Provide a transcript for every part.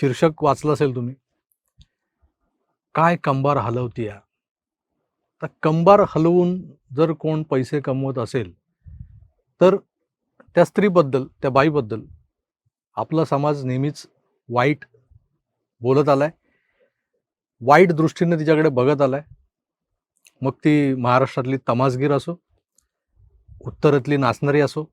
शीर्षक वाचलं असेल तुम्ही. काय कंबार हलवतीया तर कंबार हलवून जर कोण पैसे कमवत असेल तर त्या स्त्रीबद्दल त्या बाईबद्दल आपला समाज नेहमीच वाईट बोलत आलाय. वाईट दृष्टीने तिच्याकडे बघत आलाय. मग ती महाराष्ट्रातली तमासगीर असो उत्तरेतली नाचणारी असो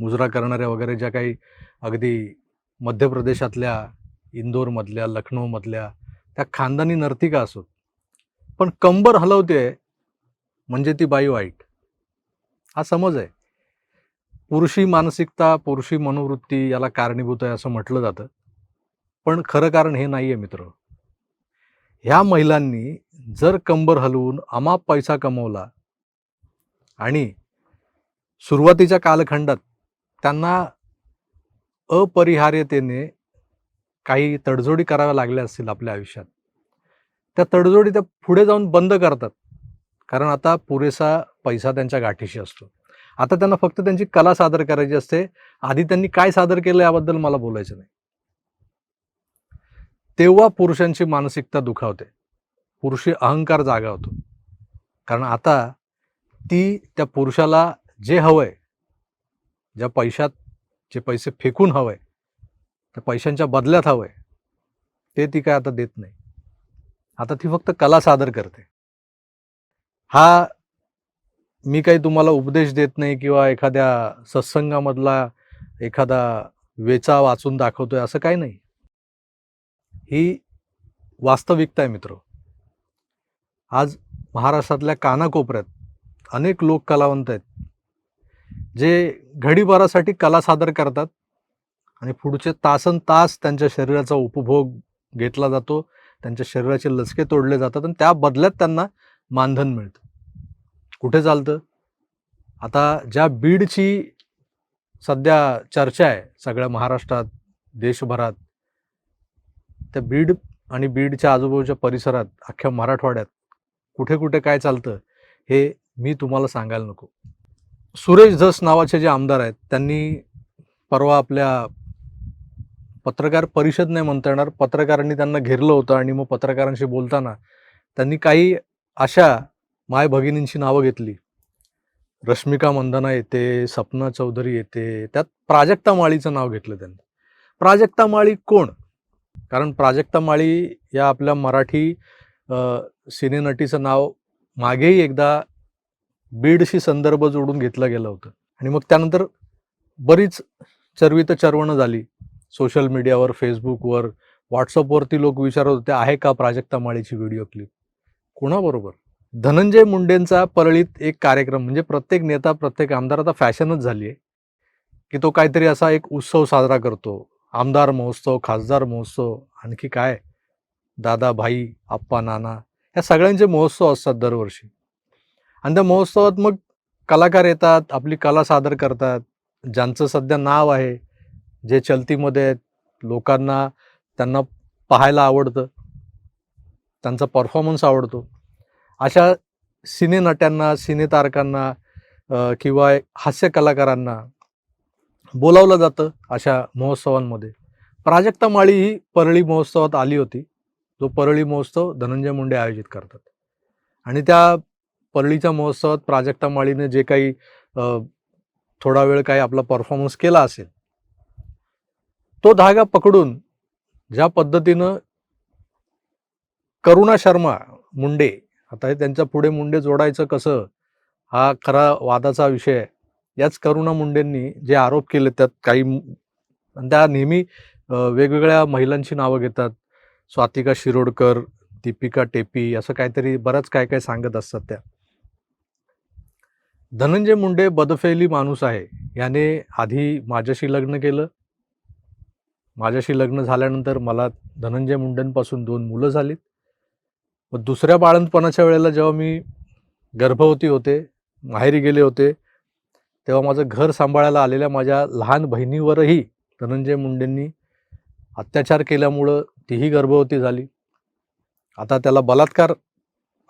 मुजरा करणाऱ्या वगैरे ज्या काही अगदी मध्य प्रदेशातल्या इंदोरमधल्या लखनौमधल्या त्या खानदानी नर्तिका असोत पण कंबर हलवते म्हणजे ती बाई वाईट. हा समज आहे. पुरुषी मानसिकता पुरुषी मनोवृत्ती याला कारणीभूत आहे असं म्हटलं जातं. पण खरं कारण हे नाही आहे मित्र. ह्या महिलांनी जर कंबर हलवून अमाप पैसा कमवला आणि सुरुवातीच्या कालखंडात त्यांना अपरिहार्यतेने काही तडजोडी कराव्या लागल्या असतील आपल्या आयुष्यात त्या तडजोडी त्या पुढे जाऊन बंद करतात. कारण आता पुरेसा पैसा त्यांच्या गाठीशी असतो. आता त्यांना फक्त त्यांची कला सादर करायची असते. आधी त्यांनी काय सादर केलं याबद्दल मला बोलायचं नाही. तेव्हा पुरुषांची मानसिकता दुखावते. पुरुषी अहंकार जागा होतो. कारण आता ती त्या पुरुषाला जे हवंय ज्या पैशात जे पैसे फेकून हवंय त्या पैशांच्या बदल्यात हवंय ते ती काय आता देत नाही. आता ती फक्त कला सादर करते. हा मी काही तुम्हाला उपदेश देत नाही किंवा एखाद्या सत्संगामधला एखादा वेचा वाचून दाखवतोय असं काही नाही. ही वास्तविकता आहे मित्र. आज महाराष्ट्रातल्या कानाकोपऱ्यात अनेक लोक कलावंत आहेत. जे घडीभरासाठी कला सादर करतात आणि पुढचे तासन तास त्यांच्या शरीराचा उपभोग घेतला जातो त्यांच्या शरीराचे लचके तोडले जातात आणि त्या बदल्यात त्यांना मानधन मिळतं. कुठे चालतं? आता ज्या बीडची सध्या चर्चा आहे सगळ्या महाराष्ट्रात देशभरात त्या बीड आणि बीडच्या आजूबाजूच्या परिसरात अख्ख्या मराठवाड्यात कुठे कुठे काय चालतं हे मी तुम्हाला सांगायला नको. सुरेश धस नावाचे जे आमदार आहेत त्यांनी परवा आपल्या पत्रकार परिषद नाही म्हणता येणार पत्रकारांनी त्यांना घेरलं होतं आणि मग पत्रकारांशी बोलताना त्यांनी काही अशा माय भगिनींची नावं घेतली. रश्मिका मंदना येते सपना चौधरी येते त्यात प्राजक्ता माळीचं नाव घेतलं त्यांनी. प्राजक्ता माळी कोण? कारण प्राजक्ता माळी या आपल्या मराठी सिनेनटीचं नाव मागेही एकदा बीडशी संदर्भ जोडून घेतलं गेलं होतं. आणि मग त्यानंतर बरीच चरवित चरवणं झाली. सोशल मीडियावर फेसबुकवर व्हॉट्सअपवरती लोक विचारत होते आहे का प्राजक्ता माळीची व्हिडिओ क्लिप? कोणाबरोबर? धनंजय मुंडेंचा परळीत एक कार्यक्रम म्हणजे प्रत्येक नेता प्रत्येक आमदार आता फॅशनच झाली आहे की तो काहीतरी असा एक उत्सव साजरा करतो. आमदार महोत्सव खासदार महोत्सव आणखी काय? दादा भाई आप्पा नाना या सगळ्यांचे महोत्सव असतात दरवर्षी. आणि त्या महोत्सवात मग कलाकार येतात आपली कला सादर करतात. ज्यांचं सध्या नाव आहे जे चलतीमध्ये आहेत लोकांना त्यांना पाहायला आवडतं. त्यांचा परफॉर्मन्स आवडतो. अशा सिनेनट्यांना सिनेतारकांना किंवा हास्य कलाकारांना बोलावलं जातं अशा महोत्सवांमध्ये. प्राजक्ता माळी ही परळी महोत्सवात आली होती. जो परळी महोत्सव धनंजय मुंडे आयोजित करतात. आणि त्या परळीच्या महोत्सवात प्राजक्ता माळीने जे काही थोडा वेळ काही आपला परफॉर्मन्स केला असेल तो धागा पकडून ज्या पद्धतीनं करुणा शर्मा मुंडे आता हे त्यांच्या पुढे मुंडे जोडायचं कसं हा खरा वादाचा विषय आहे. याच करुणा मुंडेंनी जे आरोप केले त्यात काही त्या नेहमी वेगवेगळ्या महिलांची नावं घेतात. स्वातिका शिरोडकर दीपिका टेपी असं काहीतरी बरंच काय काय सांगत असतात त्या. धनंजय मुंडे बदफेली माणूस आहे. याने आधी माझ्याशी लग्न केलं. माझ्याशी लग्न झाल्यानंतर मला धनंजय मुंडेंपासून दोन मुलं झालीत. व दुसऱ्या बाळंतपणाच्या वेळेला जेव्हा मी गर्भवती होते माहेरी गेले होते तेव्हा माझं घर सांभाळायला आलेल्या माझ्या लहान बहिणीवरही धनंजय मुंडेंनी अत्याचार केल्यामुळं तीही गर्भवती झाली. आता त्याला बलात्कार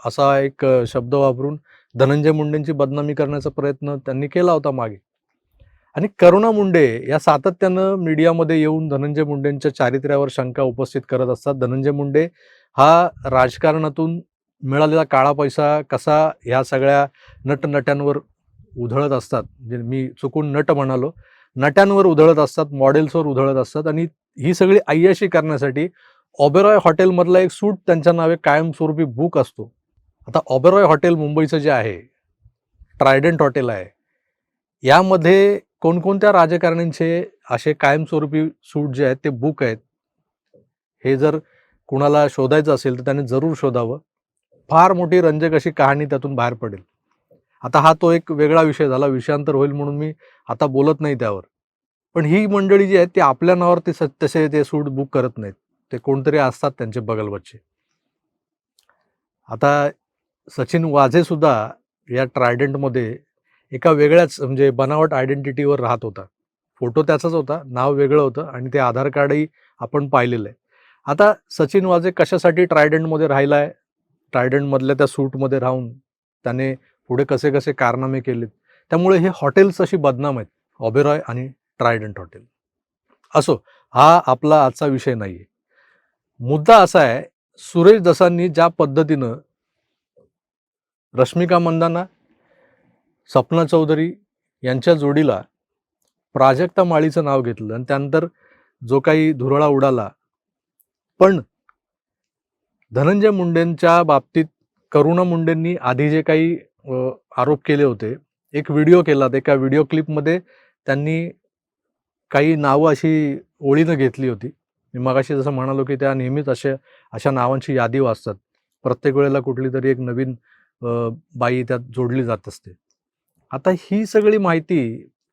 असा एक शब्द वापरून धनंजय मुंडेंची बदनामी करण्याचा प्रयत्न त्यांनी केला होता मागे. आणि करुणा मुंडे या सातत्यानं मीडियामध्ये येऊन धनंजय मुंडेंच्या चारित्र्यावर शंका उपस्थित करत असतात. धनंजय मुंडे हा राजकारणातून मिळालेला काळा पैसा कसा ह्या सगळ्या नटनट्यांवर उधळत असतात. म्हणजे मी चुकून नट म्हणालो. नट्यांवर उधळत असतात मॉडेल्सवर उधळत असतात आणि ही सगळी अय्याशी करण्यासाठी ऑबेरॉय हॉटेलमधला एक सूट त्यांच्या नावे कायमस्वरूपी बुक असतो. आता ऑबेरॉय हॉटेल मुंबईचं जे आहे ट्रायडंट हॉटेल आहे यामध्ये कोणकोणत्या राजकारण्यांचे असे कायमस्वरूपी सूट जे आहेत ते बुक आहेत हे जर कुणाला शोधायचं असेल तर त्याने जरूर शोधावं. फार मोठी रंजक अशी कहाणी त्यातून बाहेर पडेल. आता हा तो एक वेगळा विषय झाला विषयांतर होईल म्हणून मी आता बोलत नाही त्यावर. पण ही मंडळी जी आहेत ती आपल्या नावावर ते तसे ते सूट बुक करत नाहीत. ते कोणतरी असतात त्यांचे बगलबच्चे. आता सचिन वाझे सुद्धा या ट्रायडंटमध्ये एका वेगळ्याच म्हणजे बनावट आयडेंटिटीवर राहत होता. फोटो त्याचाच होता नाव वेगळं होतं आणि ते आधार कार्डही आपण पाहिलेलं आहे. आता सचिन वाझे कशासाठी ट्रायडंटमध्ये राहिला आहे ट्रायडंटमधल्या त्या सूटमध्ये राहून त्याने पुढे कसे कसे कारनामे केलेत? त्यामुळे हे हॉटेल्स अशी बदनाम आहेत ऑबेरॉय आणि ट्रायडंट हॉटेल. असो हा आपला आजचा विषय नाही आहे मुद्दा असा आहे सुरेश दसांनी ज्या पद्धतीनं रश्मिका मंदाना सपना चौधरी यांच्या जोडीला प्राजक्ता माळीचं नाव घेतलं आणि त्यानंतर जो काही धुरळा उडाला. पण धनंजय मुंडेंच्या बाबतीत करुणा मुंडेंनी आधी जे काही आरोप केले होते एक व्हिडिओ केला एका व्हिडिओ क्लिपमध्ये त्यांनी काही नावं अशी ओळीनं घेतली होती. मी मगाशी जसं म्हणालो की त्या नेहमीच अशा अशा नावांची यादी वाचतात. प्रत्येक वेळेला कुठली तरी एक नवीन बाई त्यात जोडली जात असते. आता ही सगळी माहिती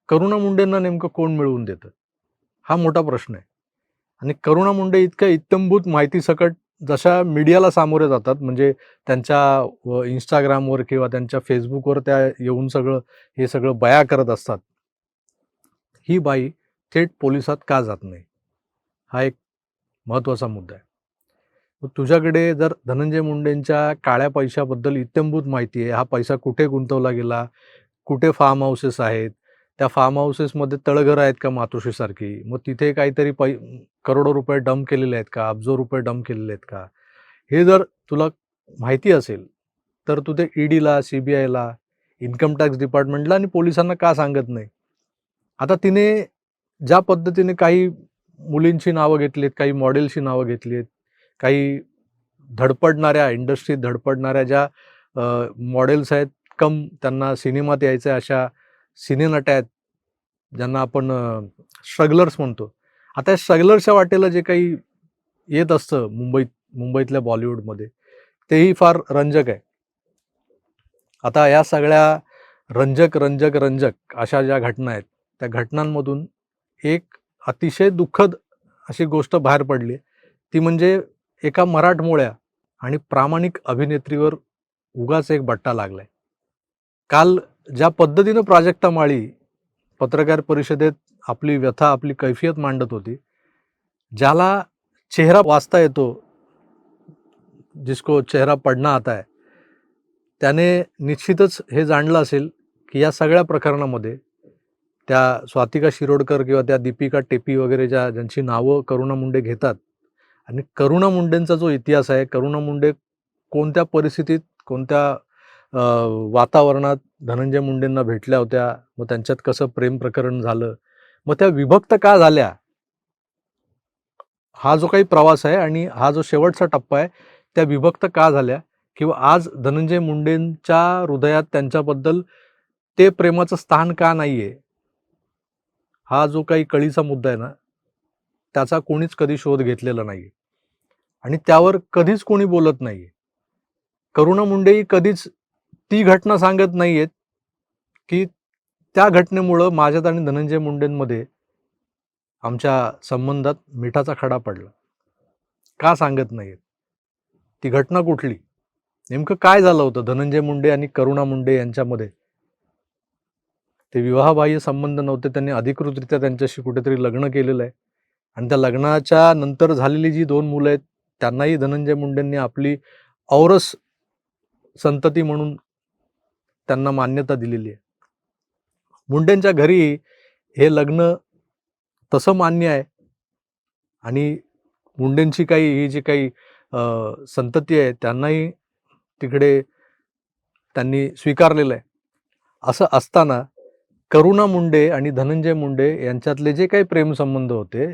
करुणा मुंडेंना नेमकं कोण मिळवून देतं? हा मोठा प्रश्न आहे. आणि करुणा मुंडे इतक्या इत्यंभूत माहिती सकट जशा मीडियाला सामोरे जातात म्हणजे त्यांच्या व इंस्टाग्रामवर किंवा त्यांच्या फेसबुकवर त्या येऊन सगळं हे सगळं बया करत असतात. ही बाई थेट पोलिसात का जात नाही? हा एक महत्त्वाचा मुद्दा आहे. तुझ्याकडे जर धनंजय मुंडेंच्या काळ्या पैशाबद्दल इत्यंभूत माहिती आहे हा पैसा कुठे गुंतवला गेला? कुठे फार्म हाऊसेस आहेत? त्या फार्म हाऊसेसमध्ये तळघरं आहेत का मातोश्रीसारखी? मग तिथे काहीतरी पै करोडो रुपये डंप केलेले आहेत का? अब्जो रुपये डंप केलेले आहेत का? हे जर तुला माहिती असेल तर तू ते ईडीला सी बी आयला इन्कम टॅक्स डिपार्टमेंटला आणि पोलिसांना का सांगत नाही? आता तिने ज्या पद्धतीने काही मुलींची नावं घेतलीत काही मॉडेलची नावं घेतली आहेत काही धडपडणाऱ्या इंडस्ट्रीत धडपडणाऱ्या ज्या मॉडेल्स आहेत कम त्यांना सिनेमात यायचं आहे अशा सिनेनट्या आहेत ज्यांना आपण स्ट्रगलर्स म्हणतो. आता या स्ट्रगलर्सच्या वाटेला जे काही येत असतं मुंबईत मुंबईतल्या बॉलिवूडमध्ये तेही फार रंजक आहे. आता या सगळ्या रंजक रंजक रंजक अशा ज्या घटना आहेत त्या घटनांमधून एक अतिशय दुःखद अशी गोष्ट बाहेर पडली. ती म्हणजे एका मराठमोळ्या आणि प्रामाणिक अभिनेत्रीवर उगाच एक बट्टा लागलाय. काल ज्या पद्धतीनं प्राजक्ता माळी पत्रकार परिषदेत आपली व्यथा आपली कैफियत मांडत होती ज्याला चेहरा वाचता येतो जिसको चेहरा पडणं आता आहे त्याने निश्चितच हे जाणलं असेल की या सगळ्या प्रकरणामध्ये त्या स्वातिका शिरोडकर किंवा त्या दीपिका टेपी वगैरे ज्या ज्यांची नावं करुणा मुंडे घेतात आणि करुणा मुंडेंचा जो इतिहास आहे करुणा मुंडे कोणत्या परिस्थितीत कोणत्या वातावरणात धनंजय मुंडेंना भेटल्या होत्या मग त्यांच्यात कसं प्रेम प्रकरण झालं मग त्या विभक्त का झाल्या? हा जो काही प्रवास आहे आणि हा जो शेवटचा टप्पा आहे त्या विभक्त का झाल्या? किंवा आज धनंजय मुंडेंच्या हृदयात त्यांच्याबद्दल ते प्रेमाचं स्थान का नाहीये? हा जो काही कळीचा मुद्दा आहे ना त्याचा कोणीच कधी शोध घेतलेला नाही आणि त्यावर कधीच कोणी बोलत नाहीये. करुणा मुंडेही कधीच ती घटना सांगत नाहीयेत की त्या घटनेमुळं माझ्यात आणि धनंजय मुंडेंमध्ये आमच्या संबंधात मिठाचा खडा पडला. का सांगत नाहीत ती घटना कुठली? नेमकं काय झालं होतं धनंजय मुंडे आणि करुणा मुंडे यांच्यामध्ये? ते विवाहबाह्य संबंध नव्हते त्यांनी अधिकृतरित्या त्यांच्याशी कुठेतरी लग्न केलेलं आहे. आणि त्या लग्नाच्या नंतर झालेली जी दोन मुलं आहेत त्यांनाही धनंजय मुंडेंनी आपली औरस संतती म्हणून त्यांना मान्यता दिलेली आहे. मुंडेंच्या घरी हे लग्न तसं मान्य आहे आणि मुंडेंची काही ही जी काही संतती आहे त्यांनाही तिकडे त्यांनी स्वीकारलेलं आहे. असं असताना करुणा मुंडे आणि धनंजय मुंडे यांच्यातले जे काही प्रेमसंबंध होते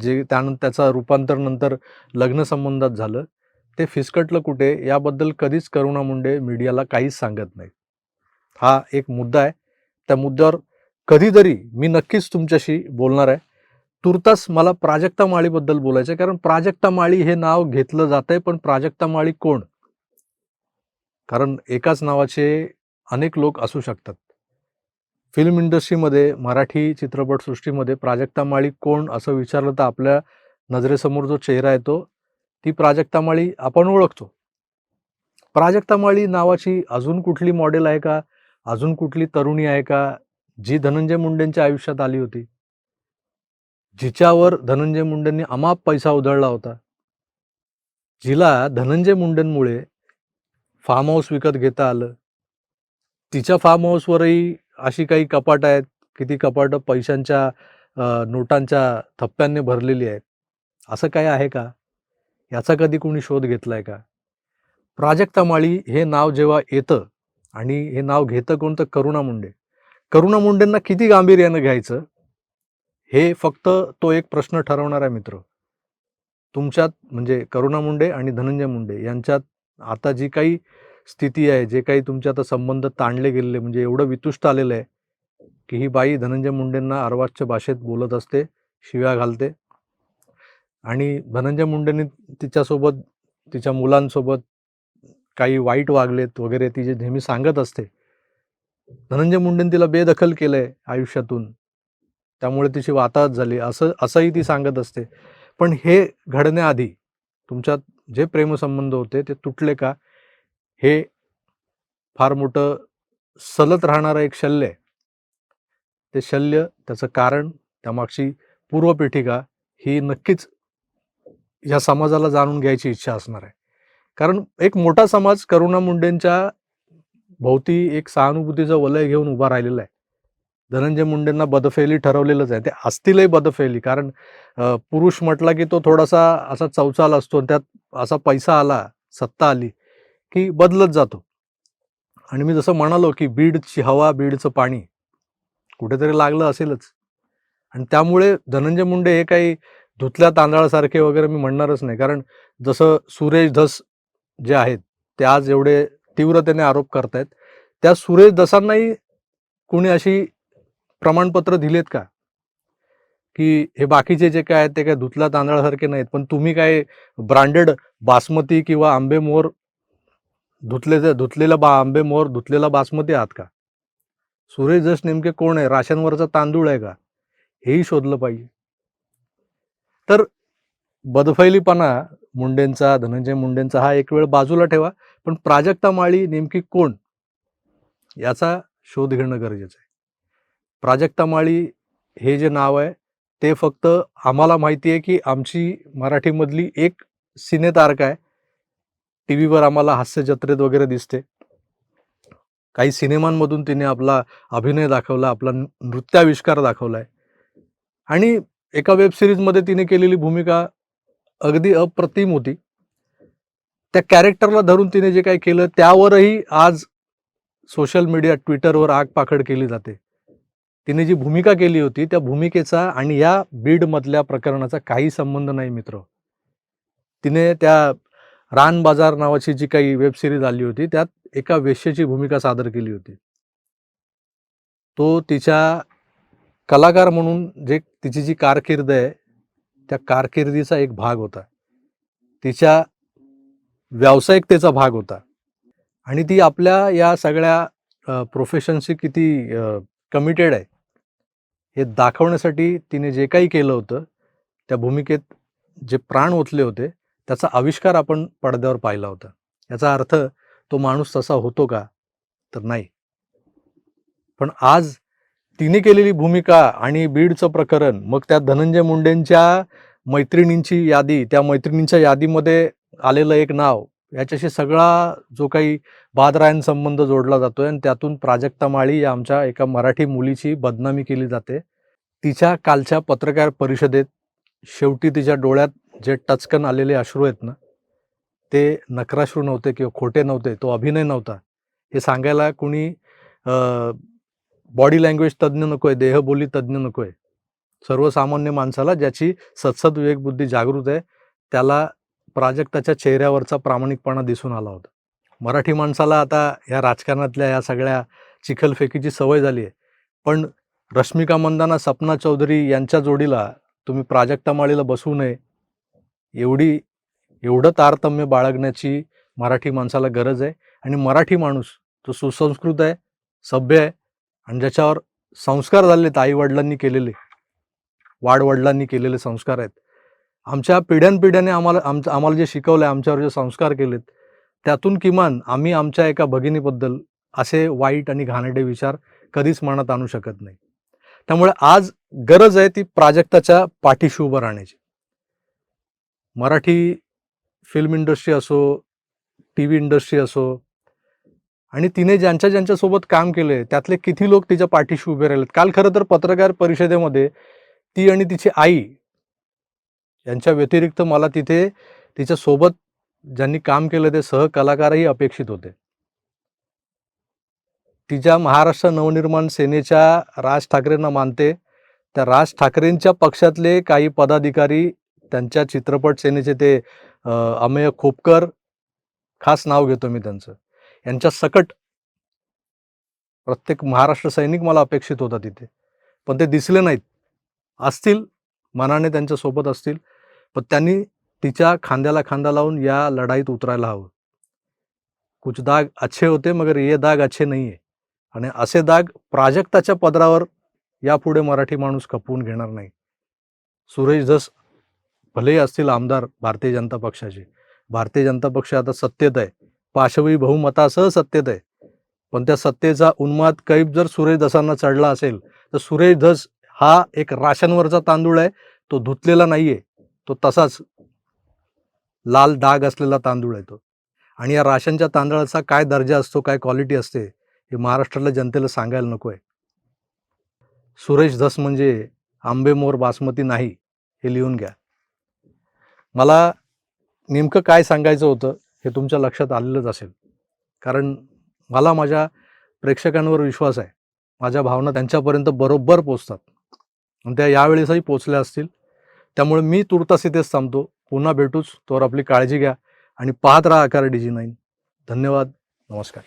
जे त्यानंतर त्याचं रूपांतर नंतर लग्नसंबंधात झालं ते फिसकटलं कुठे याबद्दल कधीच करुणा मुंडे मीडियाला काहीच सांगत नाही हा एक मुद्दा आहे. त्या मुद्द्यावर कधीतरी मी नक्कीच तुमच्याशी बोलणार आहे. तुर्तास मला प्राजक्ता माळीबद्दल बोलायचं आहे कारण प्राजक्ता माळी हे नाव घेतलं जात आहे पण प्राजक्ता माळी कोण? कारण एकाच नावाचे अनेक लोक असू शकतात. फिल्म इंडस्ट्रीमध्ये मराठी चित्रपटसृष्टीमध्ये प्राजक्ता माळी कोण असं विचारलं तर आपल्या नजरेसमोर जो चेहरा येतो ती प्राजक्ता माळी आपण ओळखतो. प्राजक्ता माळी नावाची अजून कुठली मॉडेल आहे का? अजून कुठली तरुणी आहे का? जी धनंजय मुंडेंच्या आयुष्यात आली होती. जिच्यावर धनंजय मुंडेंनी अमाप पैसा उधळला होता. जिला धनंजय मुंडेंमुळे फार्म हाऊस विकत घेता आलं. तिच्या फार्म हाऊसवरही अशी काही कपाट आहेत किती कपाट कपाटं पैशांच्या नोटांच्या थप्प्यांनी भरलेली आहेत. असं काय आहे का? याचा कधी कोणी शोध घेतलाय का? प्राजक्ता माळी हे नाव जेव्हा येतं आणि हे नाव घेतं कोणतं करुणा मुंडे. करुणा मुंडेंना किती गांभीर्यानं घ्यायचं? हे फक्त तो एक प्रश्न ठरवणार आहे मित्र. तुमच्यात म्हणजे करुणा मुंडे आणि धनंजय मुंडे यांच्यात आता जी काही स्थिती आहे जे काही तुमचे आता संबंध ताणले गेलेले म्हणजे एवढं वितुष्ट आलेलं आहे की ही बाई धनंजय मुंडेंना अर्वाच्य भाषेत बोलत असते शिव्या घालते. आणि धनंजय मुंडेंनी तिच्यासोबत तिच्या मुलांसोबत काही वाईट वागलेत वगैरे ती जे नेहमी सांगत असते. धनंजय मुंडेंनी तिला बेदखल केलंय आयुष्यातून. त्यामुळे तिची वाताहत झाली असं असंही ती सांगत असते. पण हे घडण्याआधी तुमच्यात जे प्रेमसंबंध होते ते तुटले का? हे फार मोठं सलत राहणारं एक शल्य आहे. ते शल्य त्याचं कारण त्यामागची पूर्वपीठिका ही नक्कीच ह्या समाजाला जाणून घ्यायची इच्छा असणार आहे. कारण एक मोठा समाज करुणा मुंडेंच्या भोवती एक सहानुभूतीचं वलय घेऊन उभा राहिलेला आहे. धनंजय मुंडेंना बदफेली ठरवलेलंच आहे. ते असतीलही बदफेली कारण पुरुष म्हटला की तो थोडासा असा चौचाल असतो आणि त्यात असा पैसा आला सत्ता आली की बदलत जातो. आणि मी जसं म्हणालो की बीडची हवा बीडचं पाणी कुठेतरी लागलं असेलच. आणि त्यामुळे धनंजय मुंडे हे काही धुतल्या तांदळासारखे वगैरे मी म्हणणारच नाही. कारण जसं सुरेश धस जे आहेत ते आज एवढे तीव्रतेने आरोप करतायत. त्या सुरेश दसांनाही कोणी अशी प्रमाणपत्र दिलेत का? की हे बाकीचे जे काय आहेत ते काय धुतल्या तांदळासारखे नाहीत. पण तुम्ही काय ब्रँडेड बासमती किंवा आंबेमोर धुतले धुतलेला बा आंबे मोर धुतलेला बासमती आहात का? सुरेश जस नेमके कोण आहे? राशनवरचा तांदूळ आहे का? हेही शोधलं पाहिजे. तर बदफैलीपणा मुंडेंचा धनंजय मुंडेंचा हा एक वेळ बाजूला ठेवा. पण प्राजक्ता माळी नेमकी कोण? याचा शोध घेणं गरजेचं आहे. प्राजक्ता माळी हे जे नाव आहे ते फक्त आम्हाला माहिती आहे की आमची मराठीमधली एक सिनेतारक आहे. टी व्हीवर आम्हाला हास्य जत्रेत वगैरे दिसते. काही सिनेमांमधून तिने आपला अभिनय दाखवला आपला नृत्याविष्कार दाखवलाय. आणि एका वेब सिरीजमध्ये तिने केलेली भूमिका अगदी अप्रतिम होती. त्या कॅरेक्टरला धरून तिने जे काही केलं त्यावरही आज सोशल मीडिया ट्विटरवर आगपाखड केली जाते. तिने जी भूमिका केली होती त्या भूमिकेचा आणि या बीडमधल्या प्रकरणाचा काही संबंध नाही मित्र. तिने त्या रान बाजार नावाची जी काही वेब सिरीज आली होती त्यात एका वेश्येची भूमिका सादर केली होती. तो तिच्या कलाकार म्हणून जे तिची जी कारकीर्द आहे त्या कारकिर्दीचा एक भाग होता. तिच्या व्यावसायिकतेचा भाग होता. आणि ती आपल्या या सगळ्या प्रोफेशनशी किती कमिटेड आहे हे दाखवण्यासाठी तिने जे काही केलं होतं त्या भूमिकेत जे प्राण ओतले होते त्याचा आविष्कार आपण पडद्यावर पाहिला होता. याचा अर्थ तो माणूस तसा होतो का? तर नाही. पण आज तिने केलेली भूमिका आणि बीडचं प्रकरण मग त्या धनंजय मुंडेंच्या मैत्रिणींची यादी त्या मैत्रिणींच्या यादीमध्ये आलेलं एक नाव याच्याशी सगळा जो काही बादरायन संबंध जोडला जातोय आणि त्यातून प्राजक्ता माळी या आमच्या एका मराठी मुलीची बदनामी केली जाते. तिच्या कालच्या पत्रकार परिषदेत शेवटी तिच्या डोळ्यात जे टचकन आलेले अश्रू आहेत ना ते नकराश्रू नव्हते किंवा खोटे नव्हते तो अभिनय नव्हता. हे सांगायला कुणी बॉडी लँग्वेज तज्ज्ञ नको आहे देहबोली तज्ज्ञ नको आहे सर्वसामान्य माणसाला ज्याची सत्सद विवेकबुद्धी जागृत आहे त्याला प्राजक्ताच्या चेहऱ्यावरचा प्रामाणिकपणा दिसून आला होता. मराठी माणसाला आता या राजकारणातल्या या सगळ्या चिखलफेकीची सवय झाली आहे. पण रश्मिका मंदाना सपना चौधरी यांच्या जोडीला तुम्ही प्राजक्ता माळीला बसवू नये एवढी एवढं तारतम्य बाळगण्याची मराठी माणसाला गरज आहे. आणि मराठी माणूस जो सुसंस्कृत आहे सभ्य आहे आणि ज्याच्यावर संस्कार झालेले आहेत आईवडिलांनी केलेले वाडवडिलांनी केलेले संस्कार आहेत. आमच्या पिढ्यानपिढ्याने आम्हाला आमचं आम्हाला जे शिकवलं आहे आमच्यावर जे संस्कार केलेत त्यातून किमान आम्ही आमच्या एका भगिनीबद्दल असे वाईट आणि घाणेटे विचार कधीच मनात आणू शकत नाही. त्यामुळे आज गरज आहे ती प्राजक्ताच्या पाठीशी उभं राहण्याची. मराठी फिल्म इंडस्ट्री असो टी व्ही इंडस्ट्री असो आणि तिने ज्यांच्या ज्यांच्यासोबत काम केलंय त्यातले किती लोक तिच्या पाठीशी उभे राहिलेत. काल खरं तर पत्रकार परिषदेमध्ये ती आणि तिची आई यांच्या व्यतिरिक्त मला तिथे तिच्या सोबत ज्यांनी काम केलं ते सहकलाकारही अपेक्षित होते. तिच्या महाराष्ट्र नवनिर्माण सेनेच्या राज ठाकरेंना मानते. त्या राज ठाकरेंच्या पक्षातले काही पदाधिकारी त्यांच्या चित्रपट सेनेचे ते अमेय खोपकर खास नाव घेतो मी त्यांचं. यांच्या सकट प्रत्येक महाराष्ट्र सैनिक मला अपेक्षित होता तिथे. पण ते दिसले नाहीत. असतील मनाने त्यांच्यासोबत असतील पण त्यांनी तिच्या खांद्याला खांदा लावून या लढाईत उतरायला हवं. कुछ दाग अच्छे होते मगर ये दाग अच्छे नाही आहे आणि असे दाग प्राजक्ताच्या पदरावर यापुढे मराठी माणूस खपवून घेणार नाही. सुरेश धस भलेही असतील आमदार भारतीय जनता पक्षाचे. भारतीय जनता पक्ष आता सत्तेत आहे. पाशवी बहुमतासह सत्तेत आहे. पण त्या सत्तेचा उन्माद कैब जर सुरेश धसांना चढला असेल तर सुरेश धस हा एक राशनवरचा तांदूळ आहे. तो धुतलेला नाहीये. तो तसाच लाल डाग असलेला तांदूळ आहे तो. आणि या राशनच्या तांदळाचा काय दर्जा असतो काय क्वालिटी असते हे महाराष्ट्रातल्या जनतेला सांगायला नको आहे सुरेश धस म्हणजे आंबेमोर बासमती नाही हे लिहून घ्या. मला नेमकं काय सांगायचं होतं हे तुमच्या लक्षात आलेलंच असेल. कारण मला माझ्या प्रेक्षकांवर विश्वास आहे. माझ्या भावना त्यांच्यापर्यंत बरोबर पोचतात आणि त्या यावेळेसही पोचल्या असतील. त्यामुळे मी तुर्तास इथेच थांबतो. पुन्हा भेटूच. तोवर आपली काळजी घ्या आणि पाहत राहा आकार डी जी नाईन धन्यवाद. नमस्कार.